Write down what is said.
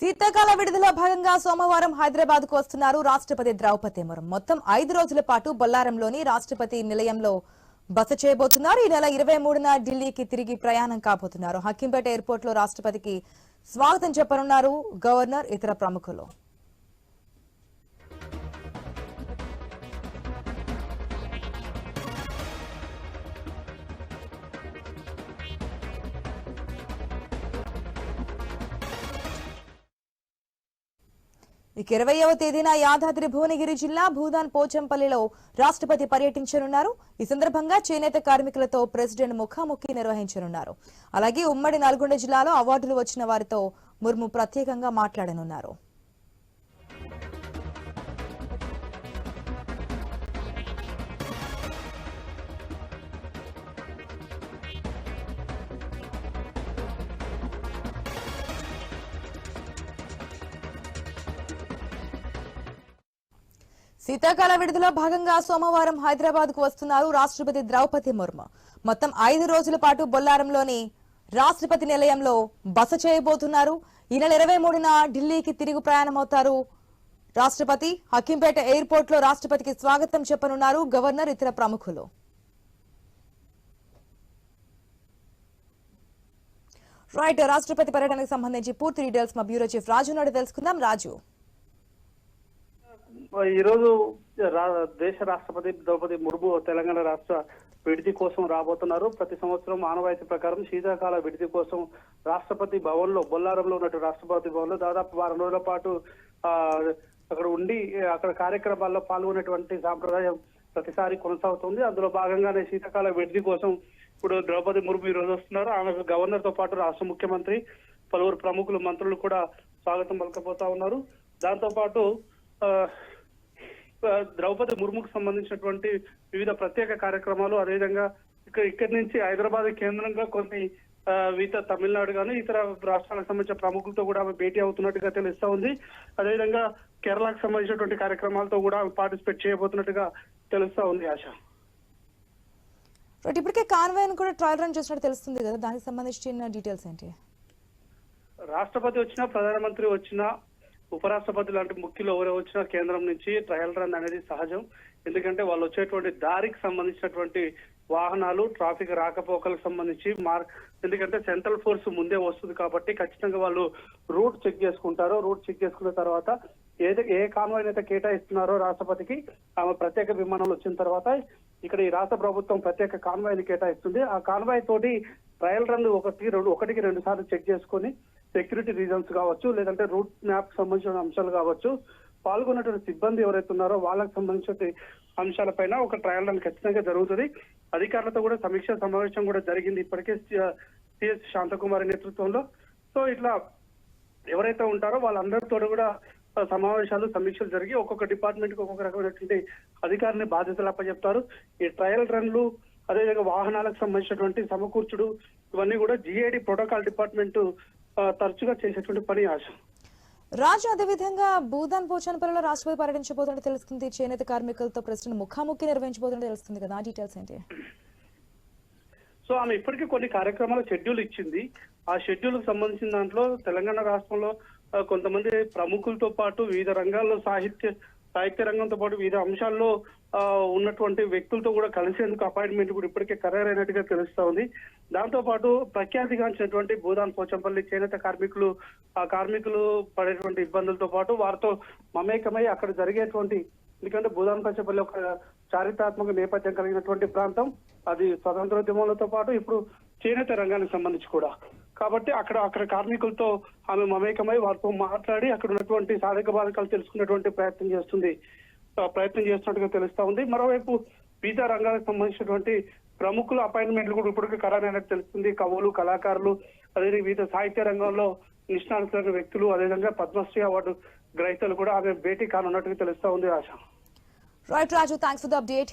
శీతాకాల విడుదల భాగంగా సోమవారం హైదరాబాద్కు వస్తున్నారు రాష్ట్రపతి ద్రౌపది ముర్ము. మొత్తం ఐదు రోజుల పాటు బొల్లారంలోని రాష్ట్రపతి నిలయంలో బస చేయబోతున్నారు. ఈ నెల ఇరవై మూడున ఢిల్లీకి తిరిగి ప్రయాణం కాబోతున్నారు. హక్కింపేట ఎయిర్పోర్ట్లో రాష్ట్రపతికి స్వాగతం చెప్పనున్నారు గవర్నర్ ఇతర ప్రముఖులు. ఇక ఇరవైవ తేదీన యాదాద్రి భువనగిరి జిల్లా భూదాన్ పోచంపల్లిలో రాష్ట్రపతి పర్యటించనున్నారు. ఈ సందర్భంగా చేనేత కార్మికులతో ప్రెసిడెంట్ ముఖాముఖి నిర్వహించనున్నారు. అలాగే ఉమ్మడి నల్గొండ జిల్లాలో అవార్డులు వచ్చిన వారితో ముర్ము ప్రత్యేకంగా మాట్లాడనున్నారు. శీతాకాల విడుదల భాగంగా సోమవారం హైదరాబాద్కు వస్తున్నారు రాష్ట్రపతి ద్రౌపది ముర్ము. మొత్తం ఐదు రోజుల పాటు బొల్లారంలోని రాష్ట్రపతి నిలయంలో బస చేయబోతున్నారు. ఈ నెల ఇరవై మూడున ఢిల్లీకి తిరిగి ప్రయాణమవుతారు రాష్ట్రపతి. హకీంపేట ఎయిర్పోర్ట్లో రాష్ట్రపతికి స్వాగతం చెప్పనున్నారు గవర్నర్ ఇతర ప్రముఖులు. రైట్ రాష్ట్రపతి పర్యటనకు సంబంధించి పూర్తి డీటెయిల్స్ మా బ్యూరో చీఫ్ రాజు నాడు తెలుసుకుందాం. రాజు. ఈ రోజు రా- దేశ రాష్ట్రపతి ద్రౌపది ముర్ము తెలంగాణ రాష్ట్ర విడిది కోసం రాబోతున్నారు. ప్రతి సంవత్సరం ఆనవాయితీ ప్రకారం శీతాకాల విడిది కోసం రాష్ట్రపతి భవన్లో బొల్లారంలో ఉన్నట్టు రాష్ట్రపతి భవన్లో దాదాపు వారం రోజుల పాటు ఆ అక్కడ ఉండి అక్కడ కార్యక్రమాల్లో పాల్గొనేటువంటి సాంప్రదాయం ప్రతిసారి కొనసాగుతుంది. అందులో భాగంగానే శీతాకాల విడిది కోసం ఇప్పుడు ద్రౌపది ముర్ము ఈ రోజు వస్తున్నారు. ఆమె గవర్నర్తో పాటు రాష్ట్ర ముఖ్యమంత్రి పలువురు ప్రముఖులు మంత్రులు కూడా స్వాగతం పలకపోతా ఉన్నారు. దాంతో పాటు ఆ, ద్రౌపది ముర్ముకు సంబంధించినటువంటి వివిధ ప్రత్యేక కార్యక్రమాలు అదేవిధంగా ఇక్కడ ఇక్కడి నుంచి హైదరాబాద్ కేంద్రంగా కొన్ని వివిధ తమిళనాడు కానీ ఇతర రాష్ట్రాలకు సంబంధించిన ప్రముఖులతో కూడా ఆమె భేటీ అవుతున్నట్టుగా తెలుస్తా ఉంది. అదేవిధంగా కేరళకు సంబంధించినటువంటి కార్యక్రమాలతో కూడా ఆమె పార్టిసిపేట్ చేయబోతున్నట్టుగా తెలుస్తా ఉంది ఆశ. రైట్ ఇప్పటికే కాన్వాయ్ కూడా ట్రయల్ రన్ చేసినట్టు తెలుస్తుంది కదా దానికి సంబంధించిన డీటెయిల్స్ ఏంటి? రాష్ట్రపతి వచ్చినా ప్రధానమంత్రి వచ్చినా ఉపరాష్ట్రపతి లాంటి ముఖ్యులు ఎవరు వచ్చినా కేంద్రం నుంచి ట్రయల్ రన్ అనేది సహజం. ఎందుకంటే వాళ్ళు వచ్చేటువంటి దారికి సంబంధించినటువంటి వాహనాలు ట్రాఫిక్ రాకపోకలకు సంబంధించి మార్ ఎందుకంటే సెంట్రల్ ఫోర్స్ ముందే వస్తుంది కాబట్టి ఖచ్చితంగా వాళ్ళు రూట్ చెక్ చేసుకుంటారు. రూట్ చెక్ చేసుకున్న తర్వాత ఏది ఏ కాన్వాయ్ అయితే కేటాయిస్తున్నారో రాష్ట్రపతికి ఆమె ప్రత్యేక విమానంలో వచ్చిన తర్వాత ఇక్కడ ఈ రాష్ట్ర ప్రభుత్వం ప్రత్యేక కాన్వాయ్ని కేటాయిస్తుంది. ఆ కాన్వాయ్ తోటి ట్రయల్ రన్ ఒకటి రెండు ఒకటికి రెండు సార్లు చెక్ చేసుకొని సెక్యూరిటీ రీజన్స్ కావచ్చు లేదంటే రూట్ మ్యాప్ సంబంధించిన అంశాలు కావచ్చు పాల్గొన్నటువంటి సిబ్బంది ఎవరైతే ఉన్నారో వాళ్ళకి సంబంధించిన అంశాలపైన ఒక ట్రయల్ రన్ ఖచ్చితంగా జరుగుతుంది. అధికారులతో కూడా సమీక్ష సమావేశం కూడా జరిగింది ఇప్పటికే సిఎస్ శాంతకుమారి నేతృత్వంలో. సో ఇట్లా ఎవరైతే ఉంటారో వాళ్ళందరితో కూడా సమావేశాలు సమీక్షలు జరిగి ఒక్కొక్క డిపార్ట్మెంట్కి ఒక్కొక్క రకమైనటువంటి అధికారిని బాధ్యతలు అప్పచెప్తారు. ఈ ట్రయల్ రన్లు అదేవిధంగా వాహనాలకు సంబంధించినటువంటి సమకూర్చుడు ఇవన్నీ కూడా జిఐడి ప్రోటోకాల్ డిపార్ట్మెంట్ తరచుగా చేసేటువంటి పని ఆశ. రాజు అదేవిధంగా భూదాన్ పోచనపల్లిలో రాష్ట్రపతి పర్యటించబోతుంటే తెలుస్తుంది. చేనేత కార్మికులతో ప్రెసిడెంట్ ముఖాముఖి నిర్వహించబోతుంటే తెలుస్తుంది కదా. డీటెయిల్స్ ఏంటి? సో ఆమె ఇప్పటికీ కొన్ని కార్యక్రమాల షెడ్యూల్ ఇచ్చింది. ఆ షెడ్యూల్కు సంబంధించిన దాంట్లో తెలంగాణ రాష్ట్రంలో కొంతమంది ప్రముఖులతో పాటు వివిధ రంగాల్లో సాహిత్య సాహిత్య రంగంతో పాటు వివిధ అంశాల్లో ఉన్నటువంటి వ్యక్తులతో కూడా కలిసేందుకు అపాయింట్మెంట్ కూడా ఇప్పటికే ఖరారైనట్టుగా అయినట్టుగా తెలుస్తా ఉంది. దాంతో పాటు ప్రఖ్యాతిగాంచినటువంటి భూదాన్ పోచంపల్లి చేనేత కార్మికులు ఆ కార్మికులు పడేటువంటి ఇబ్బందులతో పాటు వారితో మమేకమై అక్కడ జరిగేటువంటి ఎందుకంటే భూదాన్ పోచంపల్లి ఒక చారిత్రాత్మక నేపథ్యం కలిగినటువంటి ప్రాంతం. అది స్వతంత్రోద్యమంతో పాటు ఇప్పుడు చేనేత రంగానికి సంబంధించి కూడా. కాబట్టి అక్కడ అక్కడ కార్మికులతో ఆమె మమేకమై వారితో మాట్లాడి అక్కడ ఉన్నటువంటి సాధక బాధకాలు తెలుసుకునేటువంటి ప్రయత్నం చేస్తుంది. ప్రయత్నం చేస్తున్నట్టుగా తెలుస్తా ఉంది. మరోవైపు వివిధ రంగాలకు సంబంధించినటువంటి ప్రముఖుల అపాయింట్మెంట్లు కూడా ఇప్పటికే ఖరారైనట్టు తెలుస్తుంది. కవులు కళాకారులు అదే వివిధ సాహిత్య రంగంలో నిష్ణాతులైన వ్యక్తులు అదేవిధంగా పద్మశ్రీ అవార్డు గ్రహీతలు కూడా ఆమె భేటీ కానున్నట్టుగా తెలుస్తా ఉంది ఆశ. Right Raju thanks for the update